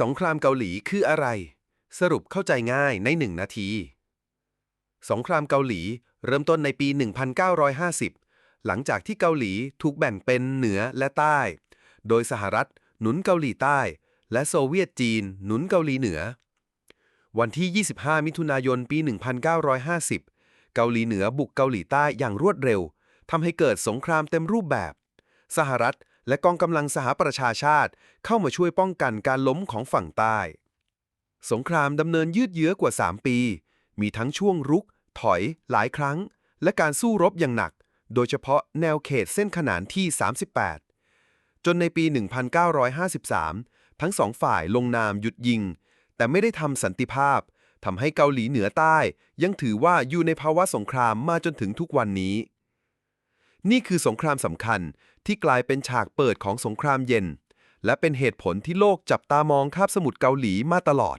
สงครามเกาหลีคืออะไร สรุปเข้าใจง่ายในหนึ่งนาที สงครามเกาหลีเริ่มต้นในปี 1950 หลังจากที่เกาหลีถูกแบ่งเป็นเหนือและใต้ โดยสหรัฐหนุนเกาหลีใต้ และโซเวียตจีนหนุนเกาหลีเหนือ วันที่ 25 มิถุนายนปี 1950 เกาหลีเหนือบุกเกาหลีใต้อย่างรวดเร็วทำให้เกิดสงครามเต็มรูปแบบ สหรัฐ และกองกำลังสหประชาชาติเข้ามาช่วยป้องกันการล้มของฝั่งใต้ สงครามดำเนินยืดเยื้อกว่า 3 ปี มีทั้งช่วงรุก ถอย หลายครั้ง และการสู้รบอย่างหนัก โดยเฉพาะแนวเขตเส้นขนานที่ 38 จนในปี 1953 ทั้งสองฝ่ายลงนามหยุดยิง แต่ไม่ได้ทำสันติภาพทำให้เกาหลีเหนือใต้ ยังถือว่าอยู่ในภาวะสงครามมาจนถึงทุกวันนี้ นี่คือสงครามสำคัญที่กลายเป็นฉากเปิดของสงครามเย็น และเป็นเหตุผลที่โลกจับตามองคาบสมุทรเกาหลีมาตลอด